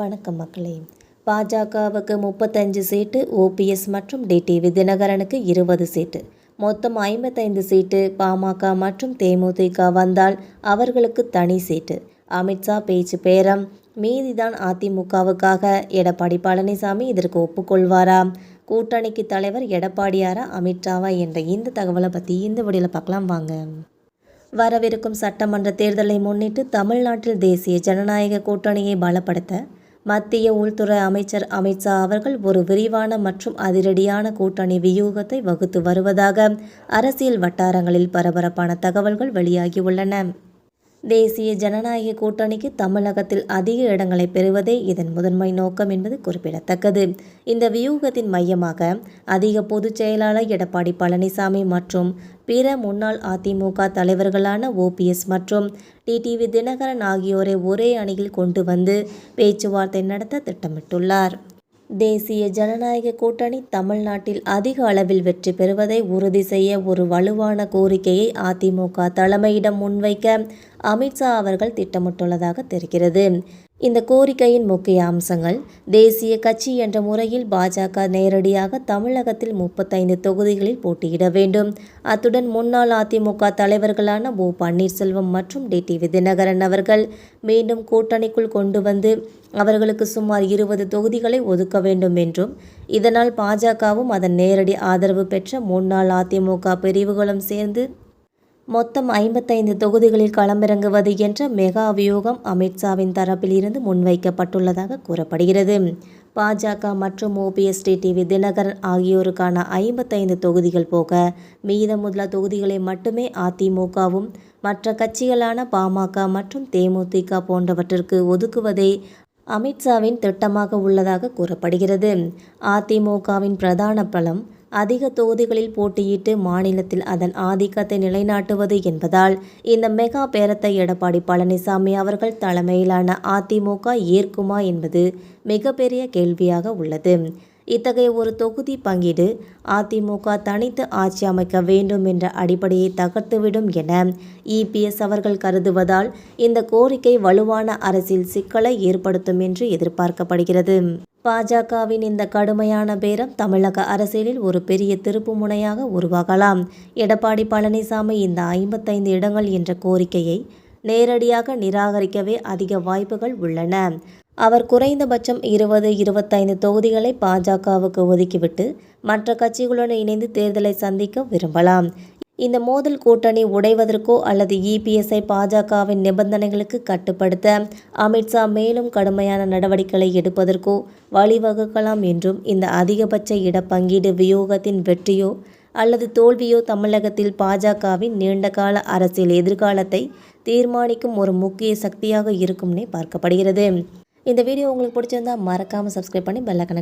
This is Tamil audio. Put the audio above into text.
வணக்கம் மக்களே. பாஜகவுக்கு முப்பத்தஞ்சு சீட்டு ஓபிஎஸ் மற்றும் டிடிவி தினகரனுக்கு இருபது சீட்டு. மொத்தம் ஐம்பத்தைந்து சீட்டு பாமக மற்றும் தேமுதிக வந்தால் அவர்களுக்கு தனி சீட்டு. அமித்ஷா பேச்சு பேரம். மீதிதான் அதிமுகவுக்காக எடப்பாடி பழனிசாமி இதற்கு ஒப்புக்கொள்வாரா? கூட்டணிக்கு தலைவர் எடப்பாடியாரா அமித்ஷாவா என்ற இந்த தகவலை பற்றி இந்த வழியில் பார்க்கலாம் வாங்க. வரவிருக்கும் சட்டமன்ற தேர்தலை முன்னிட்டு தமிழ்நாட்டில் தேசிய ஜனநாயக கூட்டணியை பலப்படுத்த மத்திய உள்துறை அமைச்சர் அமித்ஷா அவர்கள் ஒரு விரிவான மற்றும் அதிரடியான கூட்டணி வியூகத்தை வகுத்து வருவதாக அரசியல் வட்டாரங்களில் பரபரப்பான தகவல்கள் வெளியாகியுள்ளன. தேசிய ஜனநாயக கூட்டணிக்கு தமிழகத்தில் அதிக இடங்களை பெறுவதே இதன் முதன்மை நோக்கம் என்பது குறிப்பிடத்தக்கது. இந்த வியூகத்தின் மையமாக அதிக பொதுச் செயலாளர் எடப்பாடி பழனிசாமி மற்றும் பிற முன்னாள் அதிமுக தலைவர்களான ஓபிஎஸ் மற்றும் டிடிவி தினகரன் ஆகியோரை ஒரே அணியில் கொண்டு வந்து பேச்சுவார்த்தை நடத்த திட்டமிட்டுள்ளார். தேசிய ஜனநாயக கூட்டணி தமிழ்நாட்டில் அதிக அளவில் வெற்றி பெறுவதை உறுதி செய்ய ஒரு வலுவான கோரிக்கையை அதிமுக தலைமையிடம் முன்வைக்க அமித்ஷா அவர்கள் திட்டமிட்டுள்ளதாக தெரிகிறது. இந்த கோரிக்கையின் முக்கிய அம்சங்கள் தேசிய கட்சி என்ற முறையில் பாஜக நேரடியாக தமிழகத்தில் முப்பத்தைந்து தொகுதிகளில் போட்டியிட வேண்டும். அத்துடன் முன்னாள் அதிமுக தலைவர்களான ஓ பன்னீர்செல்வம் மற்றும் டிடி விதிநகரன் அவர்கள் மீண்டும் கூட்டணிக்குள் கொண்டு வந்து அவர்களுக்கு சுமார் இருபது தொகுதிகளை ஒதுக்க வேண்டும் என்றும் இதனால் பாஜகவும் அதன் நேரடி ஆதரவு பெற்ற முன்னாள் அதிமுக பிரிவுகளும் சேர்ந்து மொத்தம் ஐம்பத்தைந்து தொகுதிகளில் களமிறங்குவது என்ற மெகா வியூகம் அமித்ஷாவின் தரப்பில் இருந்து முன்வைக்கப்பட்டுள்ளதாக கூறப்படுகிறது. பாஜக மற்றும் ஓபிஎஸ் டிடிவி தினகரன் ஆகியோருக்கான ஐம்பத்தைந்து தொகுதிகள் போக மீதமுள்ள தொகுதிகளை மட்டுமே அதிமுகவும் மற்ற கட்சிகளான பாமக மற்றும் தேமுதிக போன்றவற்றிற்கு ஒதுக்குவதே அமித்ஷாவின் திட்டமாக உள்ளதாக கூறப்படுகிறது. அதிமுகவின் பிரதான பலம் அதிக தொகுதிகளில் போட்டியிட்டு மாநிலத்தில் அதன் ஆதிக்கத்தை நிலைநாட்டுவது என்பதால் இந்த மெகா பேரத்தை எடப்பாடி பழனிசாமி அவர்கள் தலைமையிலான அதிமுக ஏற்குமா என்பது மிகப்பெரிய கேள்வியாக உள்ளது. இத்தகைய ஒரு தொகுதி பங்கீடு அதிமுக தனித்து ஆட்சி அமைக்க வேண்டும் என்ற அடிப்படையை தகர்த்துவிடும் என இபிஎஸ் அவர்கள் கருதுவதால் இந்த கோரிக்கை வலுவான அரசியல் சிக்கலை ஏற்படுத்தும் என்று எதிர்பார்க்கப்படுகிறது. பாஜகவின் இந்த கடுமையான பேரம் தமிழக அரசியலில் ஒரு பெரிய திருப்பு முனையாக உருவாகலாம். எடப்பாடி பழனிசாமி இந்த ஐம்பத்தைந்து இடங்கள் என்ற கோரிக்கையை நேரடியாக நிராகரிக்கவே அதிக வாய்ப்புகள் உள்ளன. அவர் குறைந்தபட்சம் இருபது இருபத்தைந்து தொகுதிகளை பாஜகவுக்கு ஒதுக்கிவிட்டு மற்ற கட்சிகளுடன் இணைந்து தேர்தலை சந்திக்க விரும்பலாம். இந்த மோதல் கூட்டணி உடைவதற்கோ அல்லது இபிஎஸ்ஐ பாஜகவின் நிபந்தனைகளுக்கு கட்டுப்படுத்த அமித்ஷா மேலும் கடுமையான நடவடிக்கைகளை எடுப்பதற்கோ வழிவகுக்கலாம் என்றும் இந்த அதிகபட்ச இடப்பங்கீடு வியூகத்தின் வெற்றியோ அல்லது தோல்வியோ தமிழகத்தில் பாஜகவின் நீண்டகால அரசியல் எதிர்காலத்தை தீர்மானிக்கும் ஒரு முக்கிய சக்தியாக இருக்கும்னே பார்க்கப்படுகிறது. இந்த வீடியோ உங்களுக்கு பிடிச்சிருந்தா மறக்காமல் சப்ஸ்கிரைப் பண்ணி பெல்லை கனெக்ட்